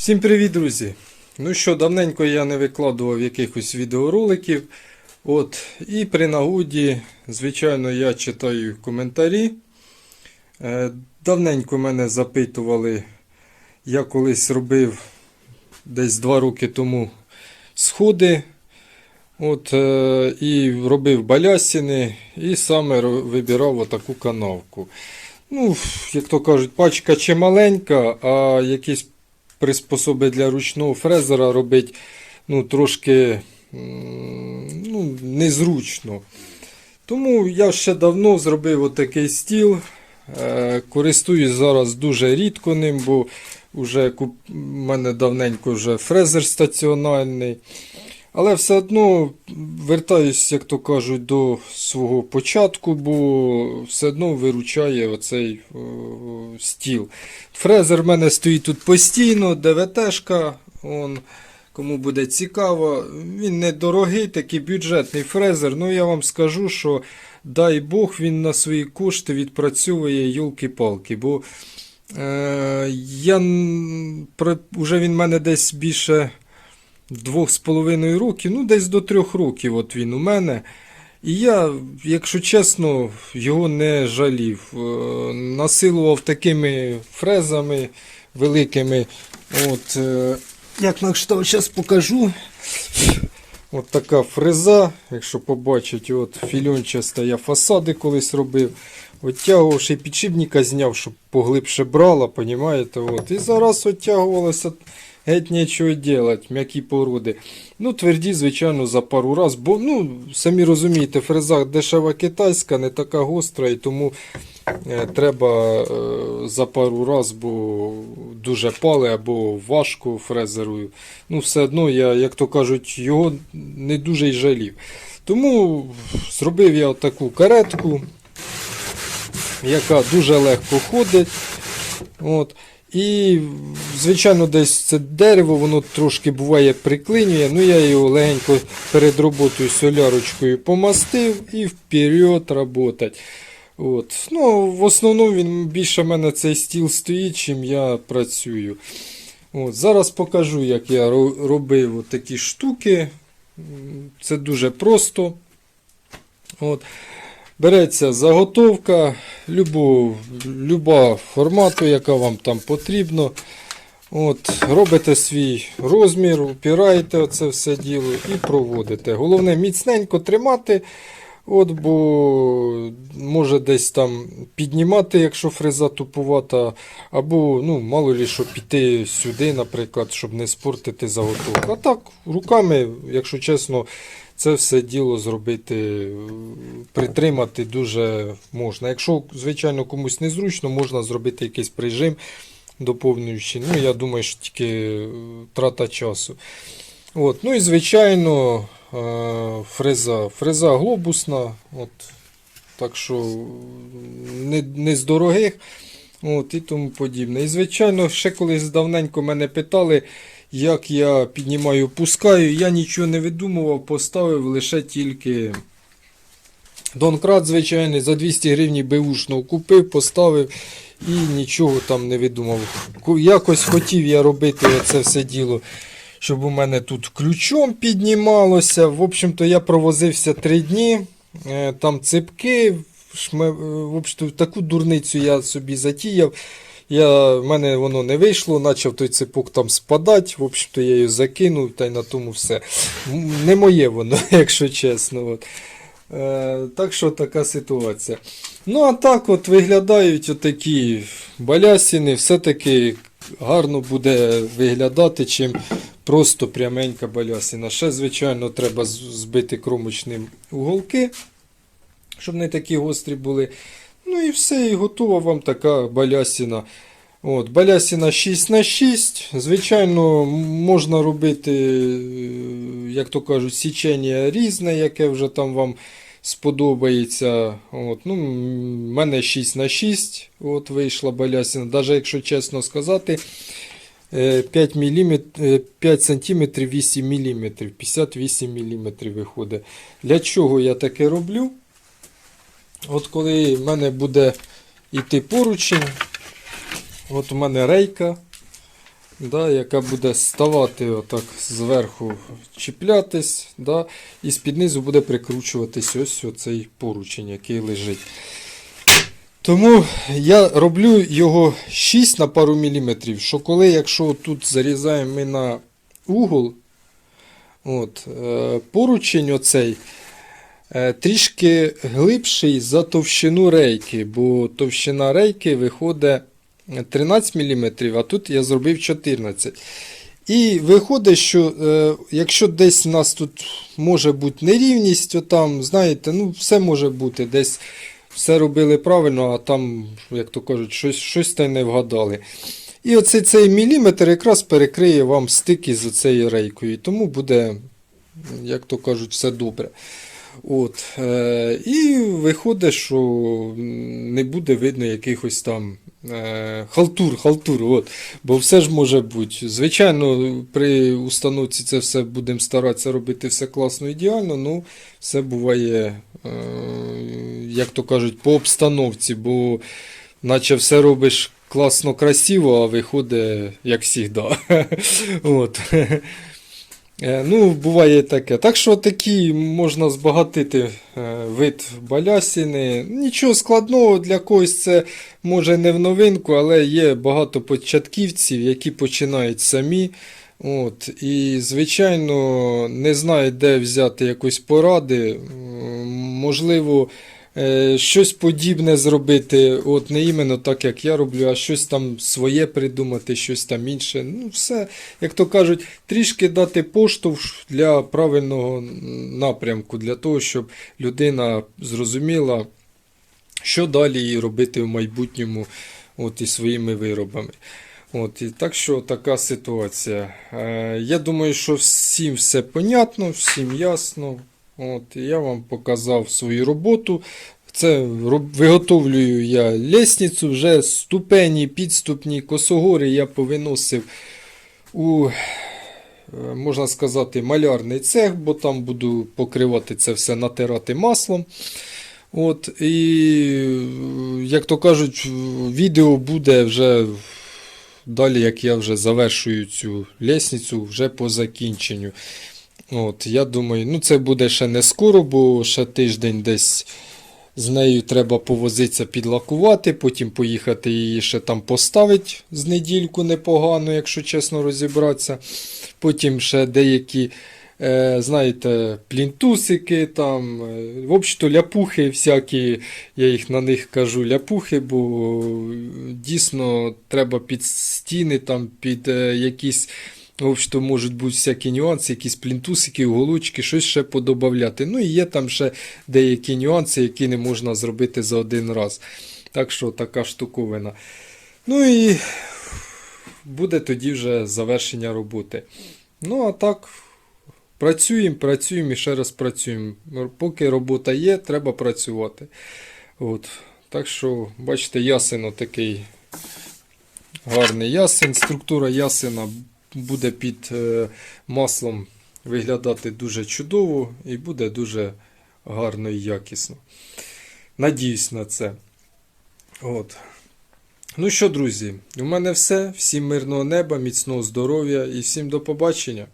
Всім привіт, друзі! Ну що, давненько я не викладував якихось відеороликів. От, і при нагоді, звичайно, я читаю коментарі. Е, давненько мене запитували, я колись робив десь два роки тому сходи. От, е, і робив балясини, і саме вибирав отаку канавку. Ну, як то кажуть, пачка чи маленька, а якісь приспособи для ручного фрезера робить ну, трошки ну, незручно. Тому я ще давно зробив отакий стіл. Е, Користуюсь зараз дуже рідко ним, бо вже у мене давненько вже фрезер стаціонарний. Але все одно вертаюсь, як то кажуть, до свого початку, бо все одно виручає оцей о, стіл. Фрезер в мене стоїть тут постійно, ДВТшка. Кому буде цікаво. Він недорогий, такий бюджетний фрезер. Ну я вам скажу, що дай Бог він на свої кошти відпрацьовує йолки-палки. Бо е, я вже він в мене десь більше двох з половиною років, ну десь до трьох років от він у мене. І я, якщо чесно, його не жалів. Е, Насилував такими фрезами великими. От, е, як на кшталт, зараз покажу. От така фреза, якщо побачите, от фільончаста я фасади колись робив. Оттягував ще й підшипника зняв, щоб поглибше брала? От. І зараз оттягувалося геть нічого делать, м'які породи. Ну, тверді, звичайно, за пару раз, бо, ну, самі розумієте, фреза дешева китайська, не така гостра, і тому е, треба е, за пару раз, бо дуже пали або важко фрезерую. Ну, все одно я, як то кажуть, його не дуже й жалів. Тому зробив я таку каретку, яка дуже легко ходить. От. І, звичайно, десь це дерево, воно трошки буває приклинює. Ну, я його легенько перед роботою солярочкою помастив і вперед працювати. От. Ну, в основному він більше в мене цей стіл стоїть, чим я працюю. От. Зараз покажу, як я ро- робив такі штуки. Це дуже просто. От. Береться заготовка любу, люба формату, яка вам там потрібно. От, робите свій розмір, упираєте оце все діло і проводите. Головне міцненько тримати, от, бо може десь там піднімати, якщо фреза тупувата, або ну, мало лі що піти сюди, наприклад, щоб не спортити заготовку. А так, руками, якщо чесно, це все діло зробити, притримати дуже можна. Якщо, звичайно, комусь незручно, можна зробити якийсь прижим доповнюючий. Ну, я думаю, що тільки трата часу. От. Ну і, звичайно, фреза. Фреза глобусна. От. Так що не, не з дорогих. От, і тому подібне. І, звичайно, ще колись давненько мене питали, як я піднімаю, пускаю. Я нічого не видумував, поставив лише тільки донкрат звичайний, за 200 гривень беушного купив, поставив і нічого там не видумав. Якось хотів я робити це все діло, щоб у мене тут ключом піднімалося. В общем-то, я провозився три дні. Е, Там ципки, е, в общем, таку дурницю я собі затіяв. Я, в мене воно не вийшло, почав той ципок там спадати. В общем-то, я її закинув та й на тому все. Не моє воно, якщо чесно. От. Е, так що така ситуація. Ну, а так от виглядають отакі балясини, все-таки гарно буде виглядати, чим просто пряменька балясина. Ще, звичайно, треба збити кромочним уголки, щоб не такі гострі були. Ну і все, і готова вам така балясина. От, балясина 6 на 6 Звичайно, можна робити, е, як то кажуть, січення різне, яке вже там вам сподобається. От, ну, мене 6 на 6 от вийшла балясина. Навіть якщо чесно сказати, 5, мм, 5 см 8 мм, 58 мм виходить. Для чого я таке роблю? От коли в мене буде йти поручень, от у мене рейка, да, яка буде ставати отак зверху, чіплятись, да, і з-під низу буде прикручуватись ось цей поручень, який лежить. Тому я роблю його 6 на пару міліметрів, що коли, якщо тут зарізаємо ми на угол, от, е, поручень оцей е, трішки глибший за товщину рейки, бо товщина рейки виходить 13 мм, а тут я зробив 14 І виходить, що е, якщо десь у нас тут може бути нерівність, то там, знаєте, ну все може бути. Десь все робили правильно, а там, як то кажуть, щось, щось та й не вгадали. І оцей цей міліметр якраз перекриє вам стики з цією рейкою. Тому буде, як то кажуть, все добре. От, е, і виходить, що не буде видно якихось там е, халтур, халтур. От, бо все ж може бути. Звичайно, при установці це все будемо старатися робити все класно ідеально, ну все буває, е, як то кажуть, по обстановці, бо наче все робиш класно красиво, а виходить як завжди. От. Е, Ну, буває таке. Так що такі можна збагатити е, вид балясини. Нічого складного для когось це може не в новинку, але є багато початківців, які починають самі. От, і, звичайно, не знають, де взяти якось поради. Можливо, щось подібне зробити, от не іменно так, як я роблю, а щось там своє придумати, щось там інше. Ну, все, як то кажуть, трішки дати поштовх для правильного напрямку, для того, щоб людина зрозуміла, що далі їй робити в майбутньому от, із своїми виробами. От, і так що така ситуація. Е, я думаю, що всім все понятно, всім ясно. От, я вам показав свою роботу. Це виготовлюю я лестницю, вже ступені, підступні, косогори я повиносив у, е, можна сказати, малярний цех, бо там буду покривати це все, натирати маслом. От, і, як то кажуть, відео буде вже далі, як я вже завершую цю лестницю, вже по закінченню. От, я думаю, ну це буде ще не скоро, бо ще тиждень десь з нею треба повозитися підлакувати, потім поїхати її ще там поставити з недільку непогано, якщо чесно розібратися. Потім ще деякі, е, знаєте, плінтусики, там, е, в общем-то, ляпухи всякі, я їх на них кажу ляпухи, бо дійсно треба під стіни, там, під е, якісь. Общем, можуть бути всякі нюанси, якісь плінтусики, уголочки, щось ще подобавляти. Ну і є там ще деякі нюанси, які не можна зробити за один раз. Так що така штуковина. Ну і буде тоді вже завершення роботи. Ну, а так, працюємо, працюємо і ще раз працюємо. Поки робота є, треба працювати. От. Так що, бачите, ясен такий гарний ясен. Структура ясена буде під е, маслом виглядати дуже чудово і буде дуже гарно і якісно. Надіюсь на це. От. Ну що, друзі, у мене все. Всім мирного неба, міцного здоров'я і всім до побачення.